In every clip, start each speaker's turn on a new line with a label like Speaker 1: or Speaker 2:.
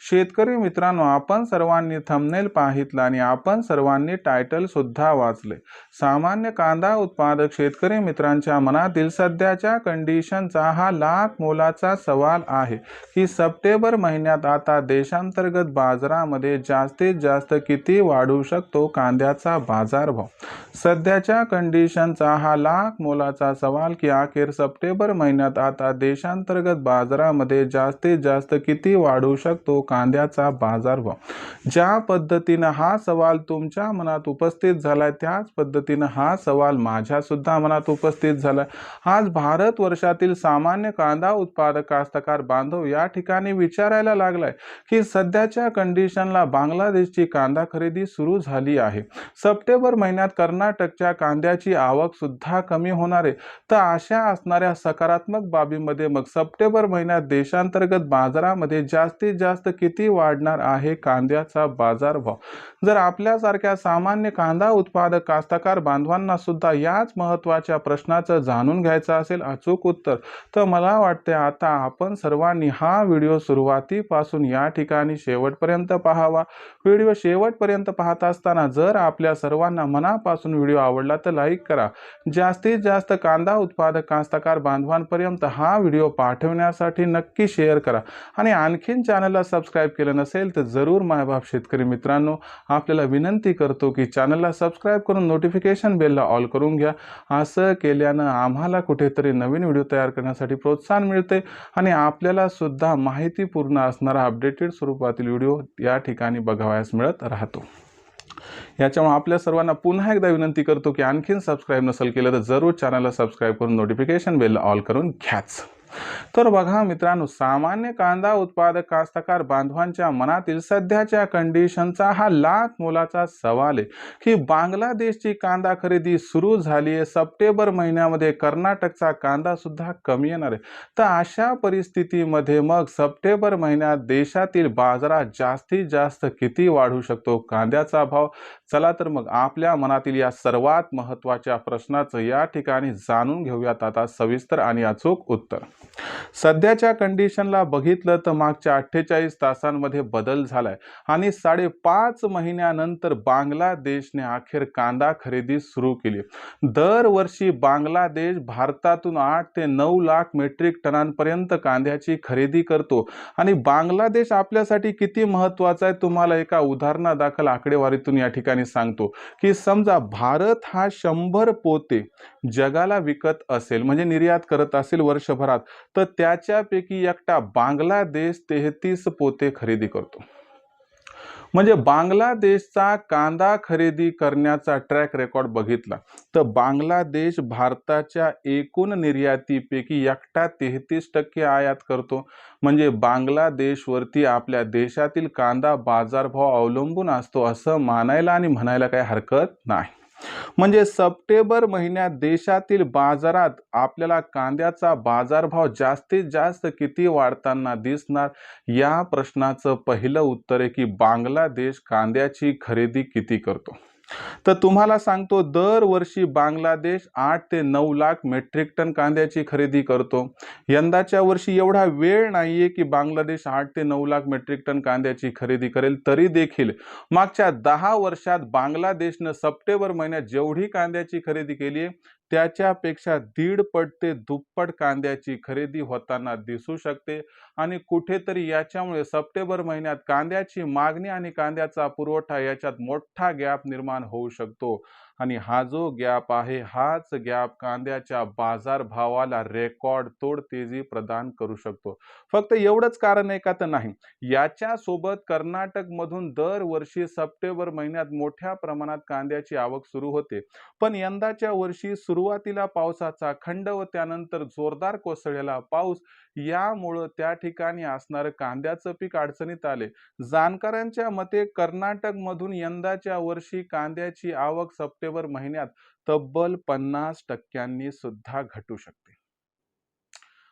Speaker 1: शेतकरी मित्रांनो आपण सर्वांनी थंबनेल पाहितला आणि आपण सर्वांनी टायटल सुद्धा वाचले. सामान्य कांदा उत्पादक शेतकरी मित्रांच्या मनातील सध्याच्या कंडिशनचा हा लाख मोलाचा सवाल आहे की सप्टेंबर महिन्यात आता देशांतर्गत बाजारामध्ये जास्तीत जास्त किती वाढू शकतो कांद्याचा बाजारभाव? सध्याच्या कंडिशनचा हा लाख मोलाचा सवाल की अखेर सप्टेंबर महिन्यात आता देशांतर्गत बाजारामध्ये जास्तीत जास्त किती वाढू शकतो कांद्याचा बाजारभाव ज्या पद्धतीनं हा सवाल तुमच्या मनात उपस्थित झालाय त्याच पद्धतीनं हा सवाल माझ्या सुद्धा मनात उपस्थित झालाय. आज भारत वर्षातील सामान्य कांदा उत्पादक कास्तकार बांधव या ठिकाणी विचारायला लागलाय की सध्याच्या कंडिशनला बांगलादेशची कांदा खरेदी सुरू झाली आहे. सप्टेंबर महिन्यात कर्नाटकच्या कांद्याची आवक सुद्धा कमी होणार आहे. तर अशा असणाऱ्या सकारात्मक बाबीमध्ये मग सप्टेंबर महिन्यात देशांतर्गत बाजारामध्ये जास्तीत जास्त किती वाढणार आहे कांद्याचा बाजारभाव? जर आपल्यासारख्या सामान्य कांदा उत्पादक कास्तकार बांधवांना सुद्धा याच महत्त्वाच्या प्रश्नाचं जाणून घ्यायचं असेल अचूक उत्तर तर मला वाटते आता आपण सर्वांनी हा व्हिडिओ सुरुवातीपासून या ठिकाणी शेवटपर्यंत पाहावा. व्हिडिओ शेवटपर्यंत पाहत असताना जर आपल्या सर्वांना मनापासून व्हिडिओ आवडला तर लाईक करा. जास्तीत जास्त कांदा उत्पादक कास्तकार बांधवांपर्यंत हा व्हिडिओ पाठवण्यासाठी नक्की शेअर करा आणि आणखीन चॅनलला सबस्क्राईब केलं नसेल तर जरूर मायबाप शेतकरी मित्रांनो आपल्याला विनंती करतो की चॅनलला सबस्क्राईब करून नोटिफिकेशन बेलला ऑल करून घ्या. असं केल्यानं आम्हाला कुठेतरी नवीन व्हिडिओ तयार करण्यासाठी प्रोत्साहन मिळते आणि आपल्याला सुद्धा माहितीपूर्ण असणारा अपडेटेड स्वरूपातील व्हिडिओ या ठिकाणी बघावयास मिळत राहतो. याच्यामुळे आपल्या सर्वांना पुन्हा एकदा विनंती करतो की आणखीन सबस्क्राईब नसेल केलं तर जरूर चॅनलला सबस्क्राईब करून नोटिफिकेशन बेल ऑल करून घ्याच. तर बघा मित्रांनो सामान्य कांदा उत्पादक कास्तकार बांधवांच्या मनातील सध्याच्या कंडिशनचा हा लाख मोलाचा सवाल आहे. की बांगलादेशची कांदा खरेदी सुरू झाली आहे सप्टेंबर महिन्यामध्ये कर्नाटकचा कांदा सुद्धा कमी येणार आहे. तर अशा परिस्थितीमध्ये मग सप्टेंबर महिन्यात देशातील बाजारात जास्तीत जास्त किती वाढू शकतो? कांद्याचा भाव? चला तर मग आपल्या मनातील या सर्वात महत्त्वाच्या प्रश्नाचं या ठिकाणी जाणून घेऊयात. आता सविस्तर आणि अचूक उत्तर. सध्याच्या कंडिशनला बघितलं तर मागच्या अठ्ठेचाळीस तासांमध्ये बदल झालाय. आणि साडेपाच महिन्यानंतर बांगलादेशने अखेर कांदा खरेदी सुरू केली. दरवर्षी बांगलादेश भारतातून आठ ते नऊ लाख मेट्रिक टनांपर्यंत कांद्याची खरेदी करतो. आणि बांगलादेश आपल्यासाठी किती महत्त्वाचा आहे तुम्हाला एका उदाहरणादाखल आकडेवारीतून या ठिकाणी सांगतो. की समजा भारत हा शंभर पोते जगाला विकत असेल म्हणजे निर्यात करत असेल वर्षभरात तर त्याच्यापैकी एकटा बांगलादेश तेहतीस पोते खरेदी करतो. म्हणजे बांगलादेशचा कांदा खरेदी करण्याचा ट्रॅक रेकॉर्ड बघितला तर बांगलादेश भारताच्या एकूण निर्यातीपैकी एकटा तेहतीस टक्के आयात करतो. म्हणजे बांगलादेशवरती आपल्या देशातील कांदा बाजारभाव अवलंबून असतो असं मानायला आणि म्हणायला काही हरकत नाही. म्हणजे सप्टेंबर महिन्यात देशातील बाजारात आपल्याला कांद्याचा बाजारभाव जास्तीत जास्त किती वाढताना दिसणार? या प्रश्नाचं पहिलं उत्तर आहे की बांगलादेश कांद्याची खरेदी किती करतो? तर तुम्हाला सांगतो दरवर्षी बांगलादेश आठ ते नऊ लाख मेट्रिक टन कांद्याची खरेदी करतो. यंदाच्या वर्षी एवढा वेळ नाहीये की बांगलादेश आठ ते नऊ लाख मेट्रिक टन कांद्याची खरेदी करेल तरी देखील. मागच्या दहा वर्षात बांगलादेशनं सप्टेंबर महिन्यात जेवढी कांद्याची खरेदी केली आहे त्याच्यापेक्षा दीडपट ते दुप्पट कांद्याची खरेदी होताना दिसू शकते. आणि कुठेतरी याच्यामुळे सप्टेंबर महिन्यात कांद्याची मागणी आणि कांद्याचा पुरवठा याच्यात मोठा गॅप निर्माण होऊ शकतो. आणि हा जो गॅप आहे हाच गॅप कांद्याच्या बाजार भावाला रेकॉर्ड तोड तेजी प्रदान करू शकतो. फक्त एवढंच कारण आहे का तर नाही. याच्या सोबत कर्नाटकमधून दरवर्षी सप्टेंबर महिन्यात मोठ्या प्रमाणात कांद्याची आवक सुरू होते. पण यंदाच्या वर्षी सुरुवातीला पावसाचा खंड व त्यानंतर जोरदार कोसळलेला पाऊस यामुळं त्या ठिकाणी असणारं कांद्याचं पीक अडचणीत आले. जाणकारांच्या मते कर्नाटकमधून यंदाच्या वर्षी कांद्याची आवक सप्टेंबर महिन्यात तब्बल पन्नास टक्क्यांनी सुद्धा घटू शकते.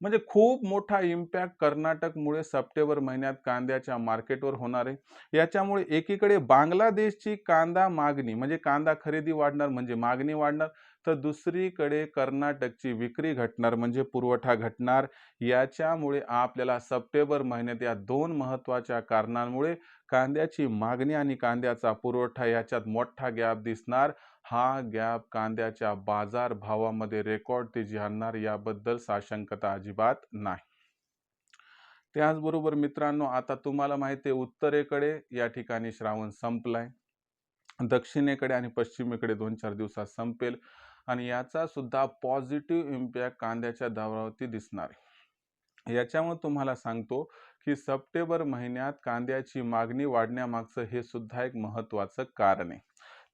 Speaker 1: म्हणजे खूप मोठा इम्पॅक्ट कर्नाटकमुळे सप्टेंबर महिन्यात कांद्याच्या मार्केटवर होणार आहे. याच्यामुळे एकीकडे बांगलादेशची कांदा मागणी म्हणजे कांदा खरेदी वाढणार म्हणजे मागणी वाढणार तर दुसरीकडे कर्नाटकची विक्री घटणार म्हणजे पुरवठा घटणार. याच्यामुळे आपल्याला सप्टेंबर महिन्यात या दोन महत्त्वाच्या कारणांमुळे कांद्याची मागणी आणि कांद्याचा पुरवठा याच्यात मोठा गॅप दिसणार. हा गॅप कांद्याच्या बाजार भावामध्ये रेकॉर्ड तेजी आणणार याबद्दल साशंकता अजिबात नाही. त्याचबरोबर मित्रांनो आता तुम्हाला माहिती आहे उत्तरेकडे या ठिकाणी श्रावण संपलाय. दक्षिणेकडे आणि पश्चिमेकडे दोन चार दिवसात संपेल आणि याचा सुद्धा पॉझिटिव्ह इम्पॅक्ट कांद्याच्या दरावरती दिसणार याच्यामुळे तुम्हाला सांगतो की सप्टेंबर महिन्यात कांद्याची मागणी वाढण्यामागचं हे सुद्धा एक महत्त्वाचं कारण आहे.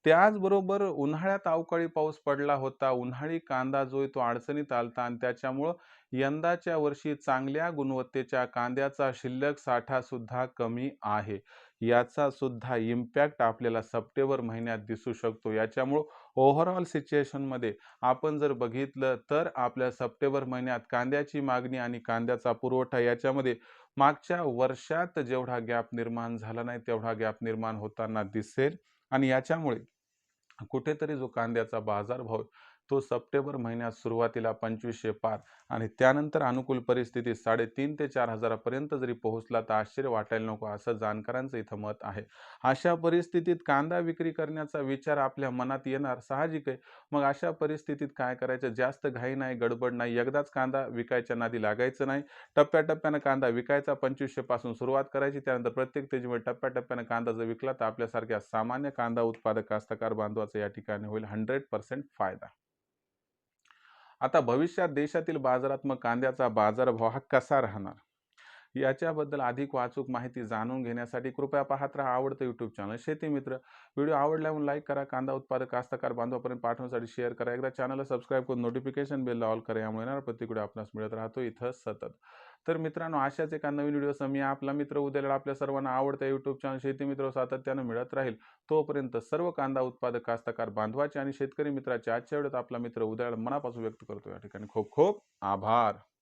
Speaker 1: त्याचबरोबर उन्हाळ्यात अवकाळी पाऊस पडला होता. उन्हाळी कांदा जो आहे तो अडचणीत आलता आणि त्याच्यामुळं यंदाच्या वर्षी चांगल्या गुणवत्तेच्या कांद्याचा शिल्लक साठा सुद्धा कमी आहे. याचा सुद्धा इम्पॅक्ट आपल्याला सप्टेंबर महिन्यात दिसू शकतो. याच्यामुळं ओव्हरऑल सिच्युएशनमध्ये आपण जर बघितलं तर आपल्या सप्टेंबर महिन्यात कांद्याची मागणी आणि कांद्याचा पुरवठा याच्यामध्ये मागच्या वर्षात जेवढा गॅप निर्माण झाला नाही तेवढा गॅप निर्माण होताना दिसेल. आणि याच्यामुळे कुठेतरी जो कांद्याचा बाजारभाव तो सप्टेंबर महिन्यात सुरुवातीला पंचवीसशे पार आणि त्यानंतर अनुकूल परिस्थितीत साडेतीन ते चार हजारापर्यंत जरी पोहोचला तर आश्चर्य वाटायला नको असं जाणकारांचं इथं मत आहे. अशा परिस्थितीत कांदा विक्री करण्याचा विचार आपल्या मनात येणार साहजिक आहे. मग अशा परिस्थितीत काय करायचं? जास्त घाई नाही गडबड नाही एकदाच कांदा विकायच्या नादी लागायचं नाही. टप्प्याटप्प्यानं कांदा विकायचा पंचवीसशे पासून सुरुवात करायची त्यानंतर प्रत्येक तेजीमुळे टप्प्याटप्प्यानं कांदा जर विकला तर आपल्यासारख्या सामान्य कांदा उत्पादक कास्तकार बांधवाचा या ठिकाणी होईल हंड्रेड पर्सेंट फायदा. आता भविष्यात देशातील बाजारात मग कांद्याचा बाजारभाव हा कसा राहणार? याच्याबद्दल अधिक वाचूक माहिती जाणून घेण्यासाठी कृपया पाहत राहा आवडतं यूट्यूब चॅनल शेती मित्र व्हिडिओ आवडला लाईक करा. कांदा उत्पादक कास्तकार बांधवापर्यंत पाठवण्यासाठी शेअर करा. एकदा चॅनलला सबस्क्राईब करून नोटिफिकेशन बेल ऑल करा. यामुळे येणार प्रतिकडे आपणास मिळत राहतो. इथं सतत. तर मित्रांनो अशाच एका नवीन व्हिडिओ मी आपला मित्र उद्याला आपल्या सर्वांना आवडत्या युट्यूब चॅनल शेती मित्र सातत्यानं मिळत राहील. तोपर्यंत सर्व कांदा उत्पादक कास्तकार बांधवाचे आणि शेतकरी मित्राचे आजच्या वेळेत आपला मित्र उद्याला मनापासून व्यक्त करतो. या ठिकाणी खूप खूप आभार.